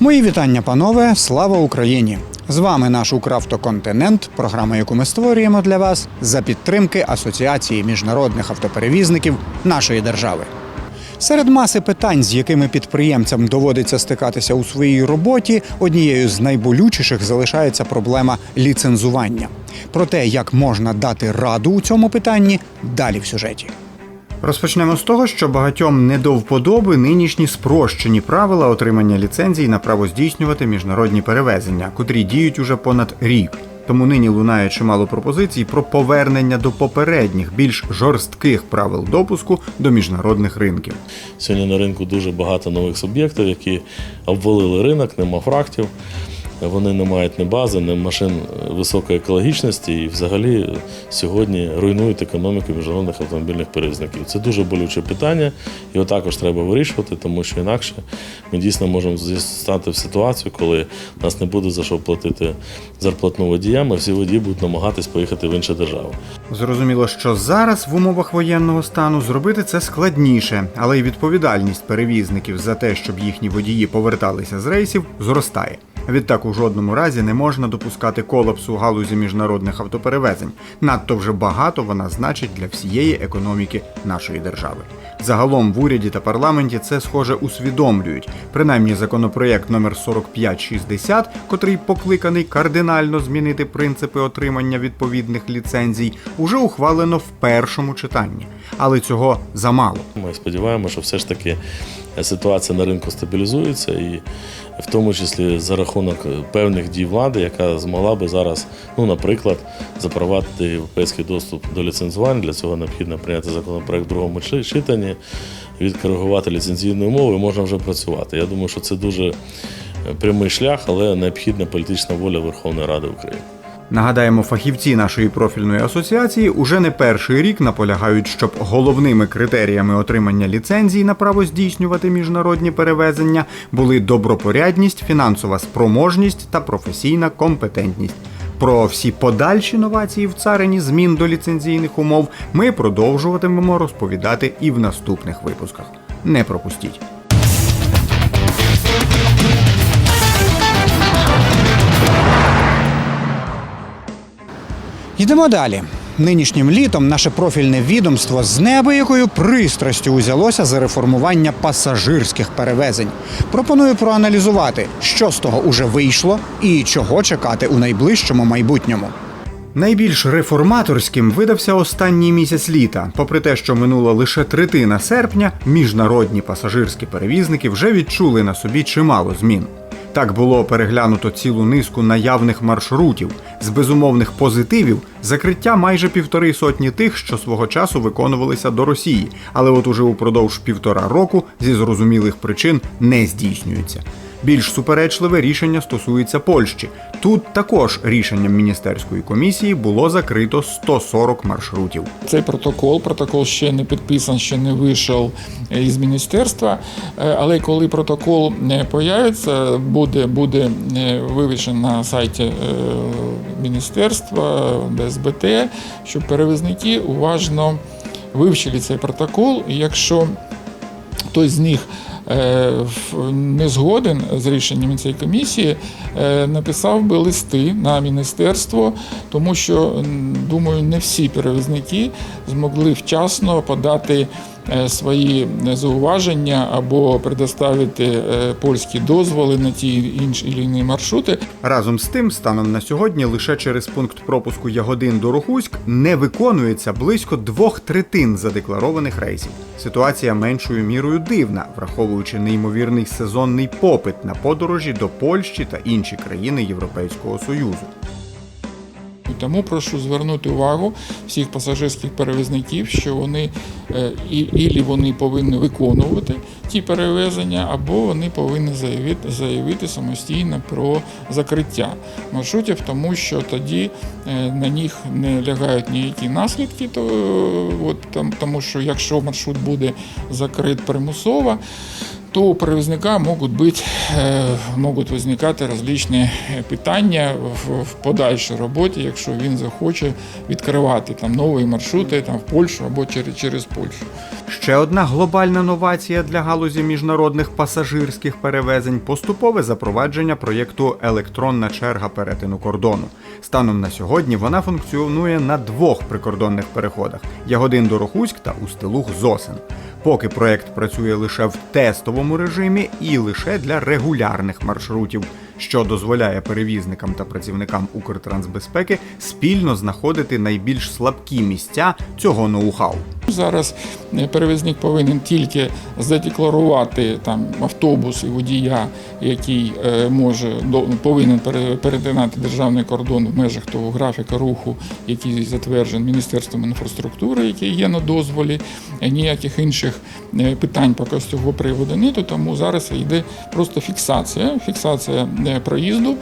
Мої вітання, панове! Слава Україні! З вами наш Укравтоконтинент, програма, яку ми створюємо для вас за підтримки Асоціації міжнародних автоперевізників нашої держави. Серед маси питань, з якими підприємцям доводиться стикатися у своїй роботі, однією з найболючіших залишається проблема ліцензування. Про те, як можна дати раду у цьому питанні, далі в сюжеті. Розпочнемо з того, що багатьом не до вподоби нинішні спрощені правила отримання ліцензій на право здійснювати міжнародні перевезення, котрі діють уже понад рік. Тому нині лунає чимало пропозицій про повернення до попередніх, більш жорстких правил допуску до міжнародних ринків. Сьогодні на ринку дуже багато нових суб'єктів, які обвалили ринок, нема фрактів. Вони не мають ні бази, ні машин високої екологічності і взагалі сьогодні руйнують економіку міжнародних автомобільних перевізників. Це дуже болюче питання, його також треба вирішувати, тому що інакше ми дійсно можемо стати в ситуацію, коли нас не буде за що платити зарплатну водіям, а всі водії будуть намагатись поїхати в інші держави. Зрозуміло, що зараз в умовах воєнного стану зробити це складніше, але й відповідальність перевізників за те, щоб їхні водії поверталися з рейсів, зростає. Відтак у жодному разі не можна допускати колапсу галузі міжнародних автоперевезень. Надто вже багато вона значить для всієї економіки нашої держави. Загалом в уряді та парламенті це схоже усвідомлюють. Принаймні, законопроєкт номер 4560, котрий покликаний кардинально змінити принципи отримання відповідних ліцензій, уже ухвалено в першому читанні. Але цього замало. Ми сподіваємося, що все ж таки ситуація на ринку стабілізується, і в тому числі за рахунок певних дій влади, яка змогла би зараз, ну, наприклад, запровадити європейський доступ до ліцензування. Для цього необхідно прийняти законопроект в другому читанні, відкоригувати ліцензійні умови, і можна вже працювати. Я думаю, що це дуже прямий шлях, але необхідна політична воля Верховної Ради України. Нагадаємо, фахівці нашої профільної асоціації уже не перший рік наполягають, щоб головними критеріями отримання ліцензій на право здійснювати міжнародні перевезення були добропорядність, фінансова спроможність та професійна компетентність. Про всі подальші новації в царині змін до ліцензійних умов ми продовжуватимемо розповідати і в наступних випусках. Не пропустіть. Йдемо далі. Нинішнім літом наше профільне відомство з неабиякою пристрастю узялося за реформування пасажирських перевезень. Пропоную проаналізувати, що з того уже вийшло і чого чекати у найближчому майбутньому. Найбільш реформаторським видався останній місяць літа. Попри те, що минула лише третина серпня, міжнародні пасажирські перевізники вже відчули на собі чимало змін. Так було переглянуто цілу низку наявних маршрутів з безумовних позитивів закриття майже півтори сотні тих, що свого часу виконувалися до Росії, але от уже упродовж півтора року зі зрозумілих причин не здійснюються. Більш суперечливе рішення стосується Польщі. Тут також рішенням міністерської комісії було закрито 140 маршрутів. Цей протокол, протокол ще не підписан, ще не вийшов е, із міністерства. Е, Але коли протокол е, появиться, буде, буде е, вивішен на сайті міністерства ДСБТ, щоб перевізники уважно вивчили цей протокол. І якщо хтось з них е, не згоден з рішенням цієї комісії, е, написав би листи на міністерство, тому що думаю, не всі перевізники змогли вчасно подати свої зауваження або предоставити е, польські дозволи на ті інші інші маршрути. Разом з тим, станом на сьогодні, лише через пункт пропуску Ягодин до Рухуськ не виконується близько двох третин задекларованих рейсів. Ситуація меншою мірою дивна, враховуючи неймовірний сезонний попит на подорожі до Польщі та інші країни Європейського Союзу. І Тому прошу звернути увагу всіх пасажирських перевізників, що вони е, і, ілі вони повинні виконувати ті перевезення, або вони повинні заявити, заявити самостійно про закриття маршрутів, тому що тоді е, на них не лягають ніякі наслідки, то, от, там, тому що якщо маршрут буде закрит примусово, то у перевізника можуть бути, е, можуть виникати различні питання в, подальшій роботі, якщо він захоче відкривати там нові маршрути там, в Польщу або через, через Польщу. Ще одна глобальна новація для галузі міжнародних пасажирських перевезень поступове запровадження проєкту Електронна черга перетину кордону. Станом на сьогодні вона функціонує на двох прикордонних переходах Ягодин Дорохуськ та Устилух Зосин. Поки проект працює лише в тестовому режимі і лише для регулярних маршрутів, що дозволяє перевізникам та працівникам Укртрансбезпеки спільно знаходити найбільш слабкі місця цього ноу-хау. Зараз е, перевізник повинен тільки задекларувати там автобус і водія, який е, може повинен перетинати державний кордон в межах того графіка руху, який затверджений Міністерством інфраструктури, який є на дозволі. Е, Ніяких інших питань поки з цього приводу нету, тому зараз йде просто фіксація, фіксація проїзду.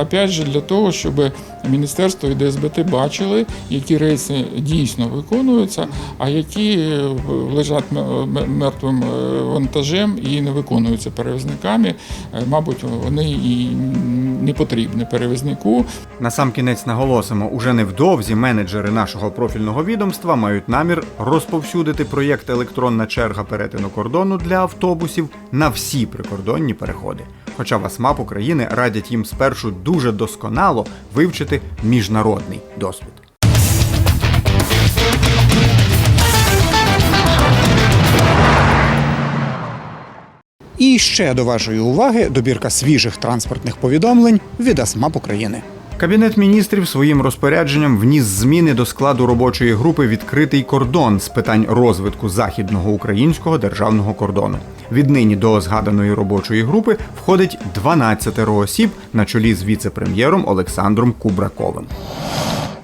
Опять же, для того, щоб міністерство і ДСБТ бачили, які рейси дійсно виконуються, а які е, лежать мертвим е, вантажем і не виконуються перевізниками. Е, Мабуть, вони і не потрібні перевізнику. Насамкінець наголосимо, уже невдовзі менеджери нашого профільного відомства мають намір розповсюдити проєкт електронна черга перетину кордону для автобусів на всі прикордонні переходи. Хоча в АСМАП України радять їм спершу дуже досконало вивчити міжнародний досвід. І ще до вашої уваги добірка свіжих транспортних повідомлень від АСМАП України. Кабінет міністрів своїм розпорядженням вніс зміни до складу робочої групи Відкритий кордон з питань розвитку західного українського державного кордону. Віднині до згаданої робочої групи входить 12 осіб на чолі з віце-прем'єром Олександром Кубраковим.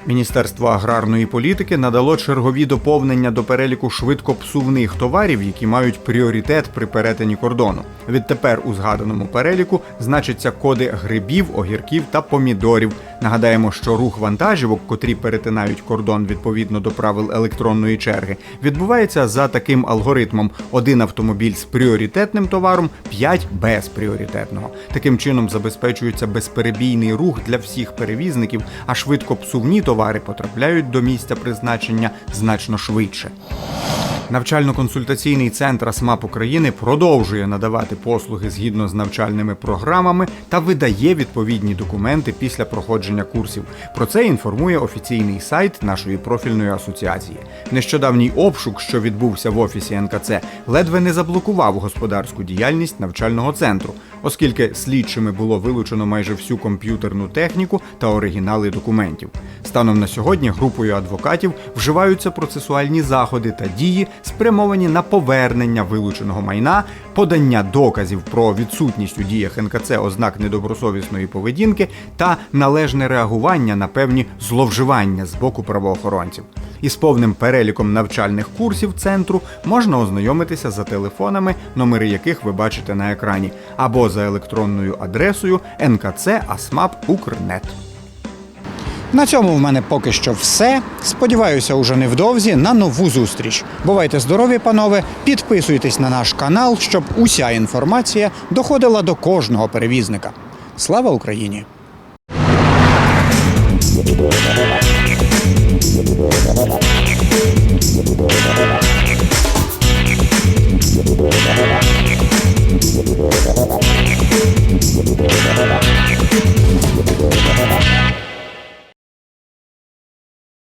Міністерство аграрної політики надало чергові доповнення до переліку швидкопсувних товарів, які мають пріоритет при перетині кордону. Відтепер у згаданому переліку значаться коди грибів, огірків та помідорів. Нагадаємо, що рух вантажівок, котрі перетинають кордон відповідно до правил електронної черги, відбувається за таким алгоритмом: один автомобіль з пріоритетним товаром, п'ять без пріоритетного. Таким чином забезпечується безперебійний рух для всіх перевізників, а швидкопсувні товари потрапляють до місця призначення значно швидше. Навчально-консультаційний центр АСМАП України продовжує надавати послуги згідно з навчальними програмами та видає відповідні документи після проходження курсів. Про це інформує офіційний сайт нашої профільної асоціації. Нещодавній обшук, що відбувся в офісі НКЦ, ледве не заблокував господарську діяльність навчального центру, оскільки слідчими було вилучено майже всю комп'ютерну техніку та оригінали документів. Станом на сьогодні групою адвокатів вживаються процесуальні заходи та дії, спрямовані на повернення вилученого майна, подання доказів про відсутність у діях НКЦ ознак недобросовісної поведінки та належне реагування на певні зловживання з боку правоохоронців. Із повним переліком навчальних курсів центру можна ознайомитися за телефонами, номери яких ви бачите на екрані, або за електронною адресою nkc.asmap.ukr.net. На цьому в мене поки що все. Сподіваюся, уже невдовзі на нову зустріч. Бувайте здорові, панове! Підписуйтесь на наш канал, щоб уся інформація доходила до кожного перевізника. Слава Україні!